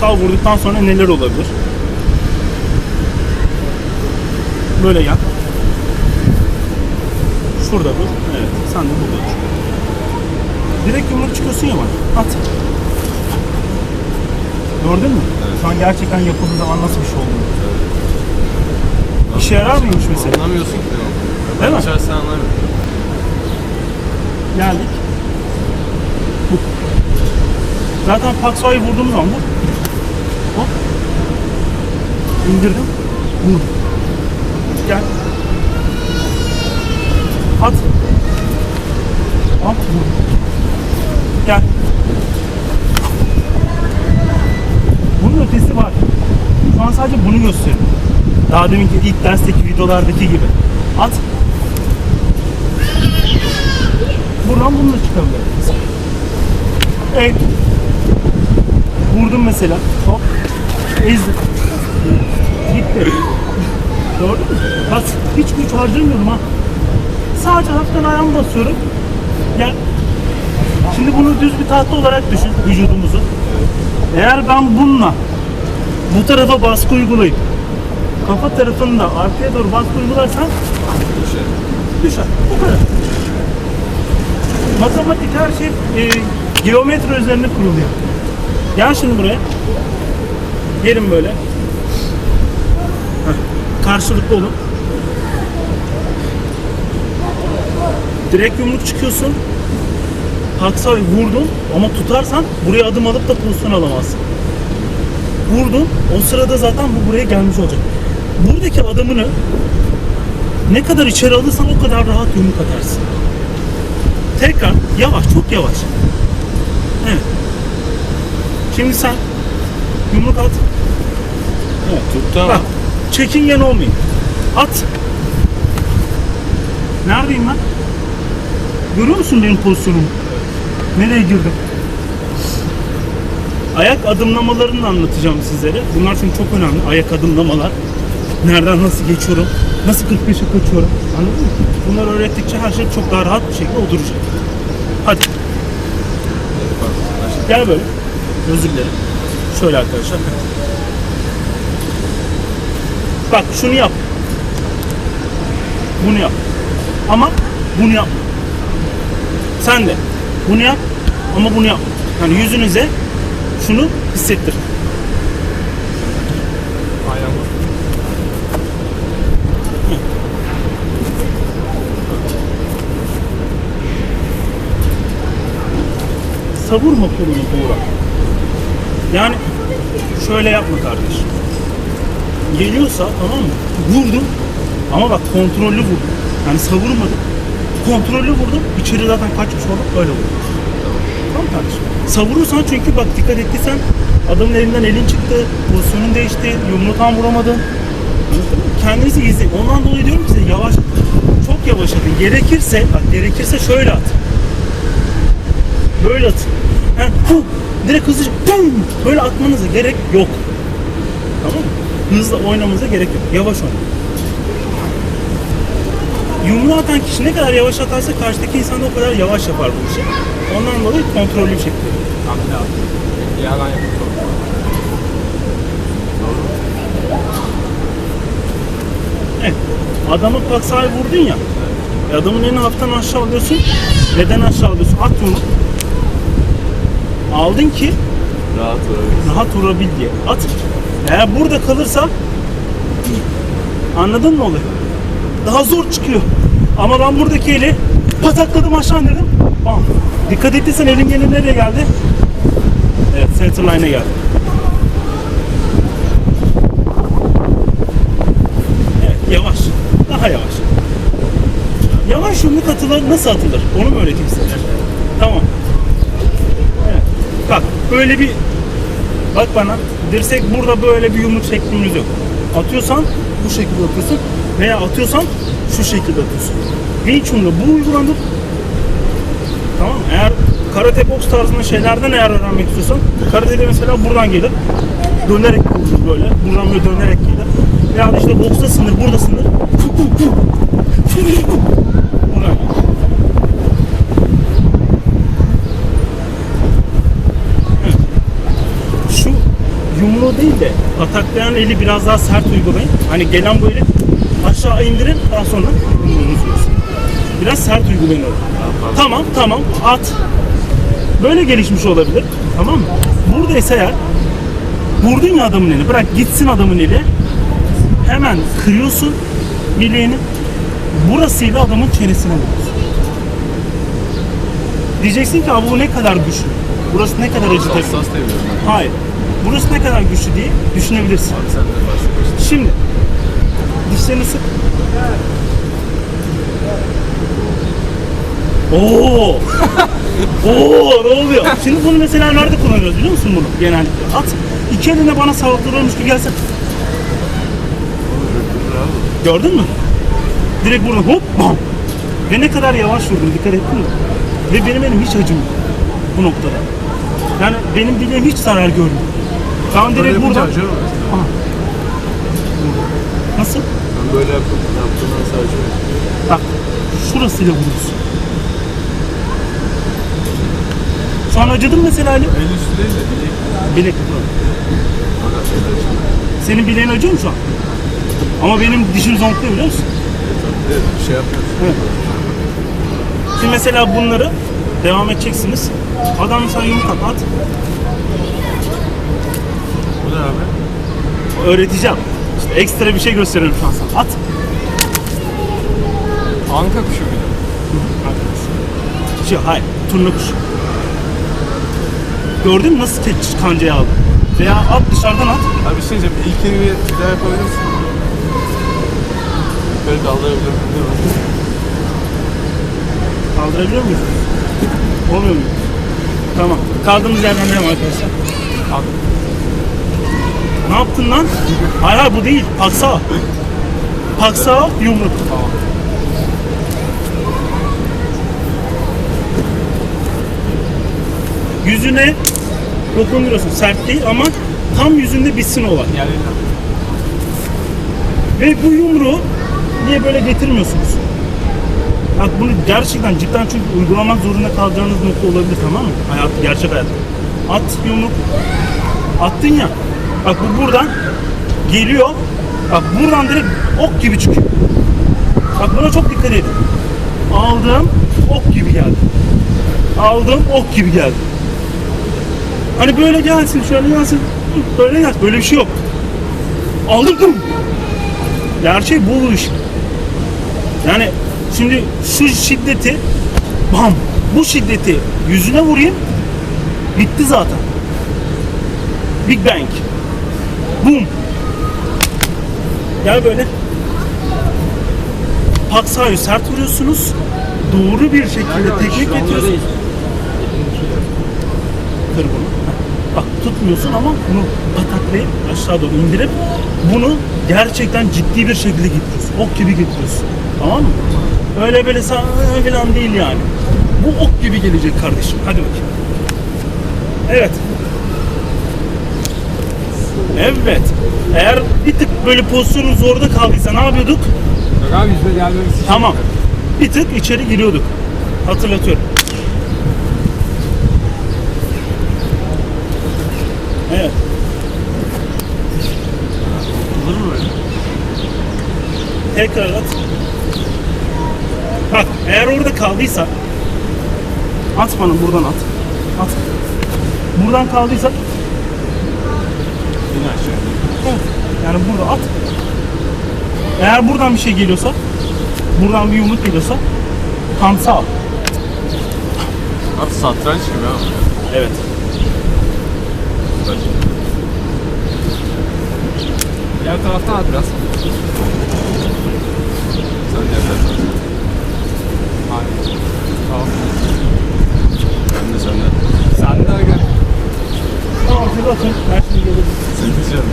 Paksal vurduktan sonra neler olabilir? Böyle gel. Şurada dur. Evet. Sen de burada dur. Direkt yumruk çıkıyorsun ya bana. At. Gördün mü? Şu an gerçekten yapıldığı zaman nasıl bir şey oldu? İşe yarar mıymış mesela? Anlamıyorsun ki olduğunu. Değil mi? İçerisi anlamıyorum. Geldik. Bu. Zaten Paksa'yı vurduğumuz anda indirdim. Vurdum. Gel. At. At vurdum. Gel. Bunun ötesi var. Şu an sadece bunu gösteriyorum. Daha deminki ilk dersteki videolardaki gibi. At. Buradan bununla çıkabilir. Evet. Vurdum mesela. Hop. Ezdim. Gördün mü? Bak hiç güç harcamıyorum ha. Sadece hafiften ayağımı basıyorum. Gel. Şimdi bunu düz bir tahta olarak düşün vücudumuzu. Eğer ben bununla bu tarafa baskı uygulayıp kafa tarafında arkaya doğru baskı uygularsam Düşer. düşer. Bu kadar. Matematik her şey e, geometri üzerine kuruluyor. Gel şimdi buraya. Gelin böyle. Karşılıklı olun. Direkt yumruk çıkıyorsun. Haksay vurdun ama tutarsan buraya adım alıp da pozisyon alamazsın. Vurdun. O sırada zaten bu buraya gelmiş olacak. Buradaki adımını ne kadar içeri alırsan o kadar rahat yumruk atarsın. Tekrar yavaş, çok yavaş. Evet. Şimdi sen yumruk at. Evet. Tuttu ama. Bak, çekingen olmayın. At. Neredeyim ben? Görüyor musun benim pozisyonumu? Nereye girdim? Ayak adımlamalarını anlatacağım sizlere. Bunlar çünkü çok önemli. Ayak adımlamalar. Nereden nasıl geçiyorum? Nasıl 45'e kaçıyorum? Anladın mı? Bunları öğrettikçe her şey çok daha rahat bir şekilde oturacak. Hadi. Gel böyle. Özür dilerim. Şöyle arkadaşlar. Bak şunu yap. Bunu yap. Ama bunu yap. Sen de bunu yap ama bunu yap. Yani yüzünüze şunu hissettir. Savurma kolunu Buğra. Yani şöyle yapma kardeş. Geliyorsa tamam mı? Vurdum ama bak kontrollü vurdum. Yani savurmadım. Kontrollü vurdum. İçeri zaten kaçmış oldum. Öyle vurdum. Tamam kardeşim? Savurursan çünkü bak dikkat ettiysen adamın elinden elin çıktı. Pozisyonun değişti. Yumruğu tam vuramadın. Kendinizi izleyin. Ondan dolayı diyorum size yavaş çok yavaş atın. Gerekirse bak gerekirse şöyle at. Böyle atın. Ha, hu, direkt hızlıca pum, böyle atmanıza gerek yok. Tamam mı? Hızla oynamanıza gerek yok. Yavaş oynayın. Yumruğu atan kişi ne kadar yavaş atarsa karşıdaki insan da o kadar yavaş yapar bu işi. Ondan dolayı kontrollü bir şekilde. Hamle abi. Yalan yapıyor. Evet. Adamı paksayı vurdun ya. E Adamın elini hafiften aşağı alıyorsun. Neden aşağı alıyorsun? At yumruğu. Aldın ki Rahat olabilir. rahat vurabil diye. At. Eğer burada kalırsa anladın mı olayı? Daha zor çıkıyor. Ama ben buradaki eli patakladım aşağı dedim. Bam. Dikkat ettiysen elim gene nereye geldi? Evet center line'e geldi. Evet yavaş. Daha yavaş. Yavaş yumruk atılır nasıl atılır? Onu mu öğreteyim size? Tamam. Evet. Bak böyle bir Bak bana dirsek burada böyle bir yumruk şeklimiz yok. Atıyorsan bu şekilde atıyorsun veya atıyorsan şu şekilde atıyorsun. Wing Chun'da bu uygulanır. Tamam? Eğer karate boks tarzında şeylerden eğer öğrenmek istiyorsan karatede mesela buradan gelir. Dönerek vurulur böyle. Buradan böyle dönerek gelir. Veya işte boksta sınır, burada sınır. Buradan gelir. Şu pataklayan eli biraz daha sert uygulayın. Hani gelen bu eli aşağı indirin daha sonra yumruğunuzu Biraz sert uygulayın onu. Tamam tamam at. Böyle gelişmiş olabilir. Tamam mı? Buradaysa eğer vurdun ya adamın eli. Bırak gitsin adamın eli. Hemen kırıyorsun bileğini. Burasıyla adamın çenesine vuruyorsun. Diyeceksin ki abi bu ne kadar güçlü. Burası ne kadar ben. Hayır. Burası ne kadar güçlü diye düşünebilirsin. Başla. Şimdi dişlerini sık. Oo! Oo, ne oluyor? Şimdi bunu mesela nerede kullanıyoruz biliyor musun bunu genellikle? At. İki eline bana saldırıyormuş gibi gelse. Gördün mü? Direkt burada hop bam. Ve ne kadar yavaş vurdum dikkat ettin mi? Ve benim elim hiç acımıyor bu noktada. Yani benim bileğim hiç zarar görmüyor. Böyle direkt yapınca buradan... acıyor mu? Aha. Nasıl? Ben böyle yaptım. Yaptığımdan sadece Bak şurasıyla vuruyorsun. Şu an acıdın mesela Ali. el üstü değil de bilek. Bilek. Fakat. Senin bileğin acıyor mu şu an? Ama benim dişim zonkluyor biliyor musun? De bir şey yapmıyorsun. Evet. Şimdi mesela bunları devam edeceksiniz. Adam sana yumruk at, at. Abi? Öğreteceğim. İşte ekstra bir şey gösteriyorum şu an sana. At. Anka kuşu muydu? Şey, hayır. Turna kuşu. Gördün mü nasıl tek kancayı aldı? Veya at dışarıdan at. Abi bir şey diyeceğim. İlkini bir bir daha yapabilir misin? Böyle kaldırabilir miyim? Değil mi? Kaldırabiliyor muyuz? Olmuyor mu? Tamam. Kaldığımız yerden devam arkadaşlar. Abi. Ne yaptın lan? Hayır hayır bu değil. Paksa. Paksa yumruk. Tamam. Yüzüne dokunduruyorsun. Sert değil ama tam yüzünde bitsin olay. Yani Ve bu yumruğu niye böyle getirmiyorsunuz? Bak bunu gerçekten cidden çünkü uygulamak zorunda kalacağınız nokta olabilir tamam mı? Hayat, gerçek hayatta. At yumruk. Attın ya. Bak bu buradan geliyor. Bak buradan direkt ok gibi çıkıyor. Bak buna çok dikkat edin. Aldım ok gibi geldi. Aldım ok gibi geldi. Hani böyle gelsin şöyle gelsin. Böyle gel. Böyle bir şey yok. Aldım dım. Gerçek bu iş. Yani şimdi şu şiddeti bam bu şiddeti yüzüne vurayım bitti zaten. Big Bang. Boom. Gel böyle. Paksa'yı sert vuruyorsunuz. Doğru bir şekilde teknik getiriyorsunuz. Kır bunu. Bak tutmuyorsun ama bunu pataklayıp aşağı doğru indirip bunu gerçekten ciddi bir şekilde getiriyorsun. Ok gibi getiriyorsun. Tamam mı? Öyle böyle falan değil yani. Bu ok gibi gelecek kardeşim. Hadi bakayım. Evet. Evet. Eğer bir tık böyle pozisyonun zorda kaldıysa ne yapıyorduk? Yok abi yüzme gelmemiz için. Tamam. Bir tık içeri giriyorduk. Hatırlatıyorum. Evet. Olur mu böyle? Tekrar at. Bak eğer orada kaldıysa at bana buradan at. At. Buradan kaldıysa. Evet. Yani burada at. Eğer buradan bir şey geliyorsa buradan bir yumruk geliyorsa tam sağ. Abi satranç gibi abi. Evet. Diğer taraftan at biraz. Sen diğer taraftan. Hadi. Tamam. Ben de senden. Sen de gel. Tamam siz atın. Ben şimdi gelirim. Sekiz canım.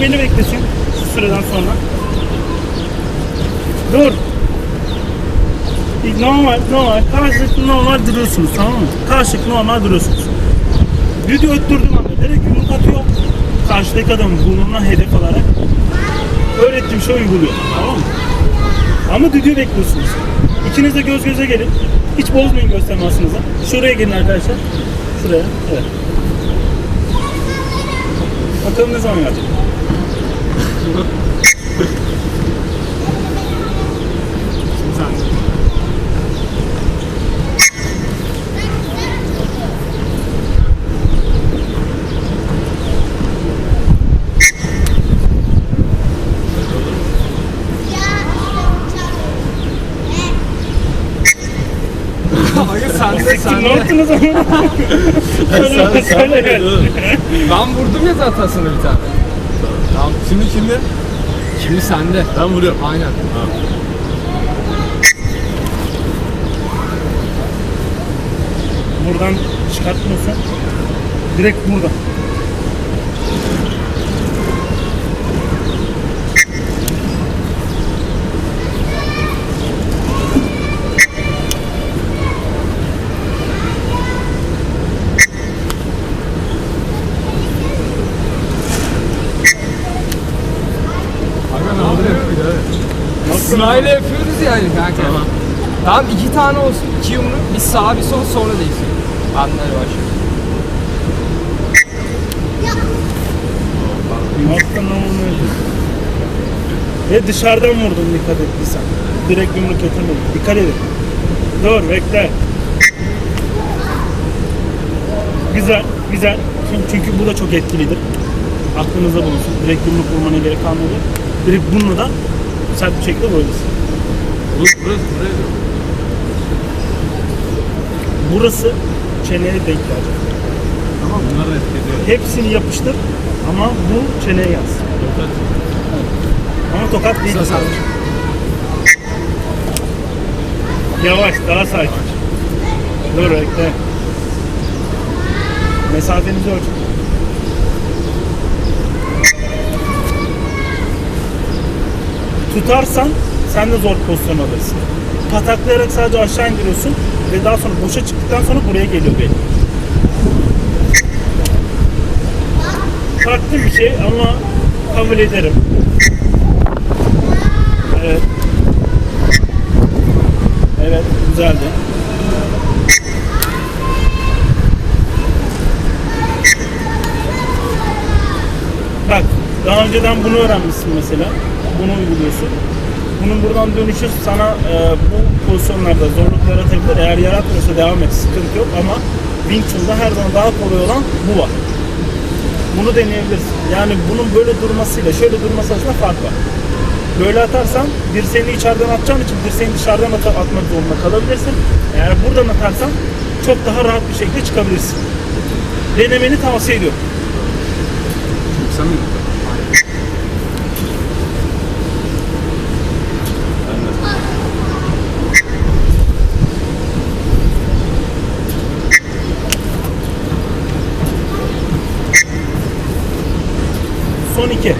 Beni beklesin şu süreden sonra. Dur. Normal, normal. Karşılıklı normal duruyorsunuz tamam mı? Karşılıklı normal duruyorsunuz. Düdü öttürdüğüm anda direkt yumruk atıyor. Karşıdaki adamın burnuna hedef alarak öğrettiğim şey uyguluyor. Tamam mı? Ama düdüğü bekliyorsunuz. İkiniz de göz göze gelin. Hiç bozmayın göz temasınızı. Şuraya gelin arkadaşlar. Şuraya. Evet. Bakalım ne zaman gelecek. Sen. Ne yaptınız ama? Söyle, söyle. Ben vurdum ya zaten sana bir tane. Şimdi şimdi? Şimdi sende. Ben vuruyorum. Aynen. Buradan çıkartmıyorsan direkt burada. Aynen abi. Sırayla yapıyoruz yani kanka. Tamam. Tamam iki tane olsun. iki yumruk. Bir sağ bir sol sonra değişiyor. Anlar başlıyor. Ne olmuyor? Ve dışarıdan vurdum dikkat ettiysen. Direkt yumruk getirmedim. Dikkat edin. Dur bekle. Güzel, güzel. Şimdi çünkü bu da çok etkilidir. Aklınızda bulunsun. Direkt yumruk vurmana gerek kalmadı. Direkt bununla da sert bir şekilde vurabilirsin. Burası, burası, buraya Burası çeneye denk gelecek. Tamam bunları da etkiliyor. Hepsini yapıştır ama bu çeneye gelsin. Tokat. Ama tokat değil. Sende. Yavaş, daha sakin. Dur bekle. Mesafenizi ölçün. Tutarsan sen de zor pozisyon alırsın. Pataklayarak sadece aşağı indiriyorsun ve daha sonra boşa çıktıktan sonra buraya geliyor belli. Farklı bir şey ama kabul ederim. Evet. Evet, güzeldi. Bak, daha önceden bunu öğrenmişsin mesela. Bunu uyguluyorsun. Bunun buradan dönüşü sana e, bu pozisyonlarda zorluk yaratabilir. Eğer yaratmıyorsa devam et, sıkıntı yok ama Wing Chun'da her zaman daha kolay olan bu var. Bunu deneyebilirsin. Yani bunun böyle durmasıyla şöyle durması arasında fark var. Böyle atarsan dirseğini içeriden atacağın için dirseğini dışarıdan at- atmak zorunda kalabilirsin. Eğer buradan atarsan çok daha rahat bir şekilde çıkabilirsin. Denemeni tavsiye ediyorum. Son iki.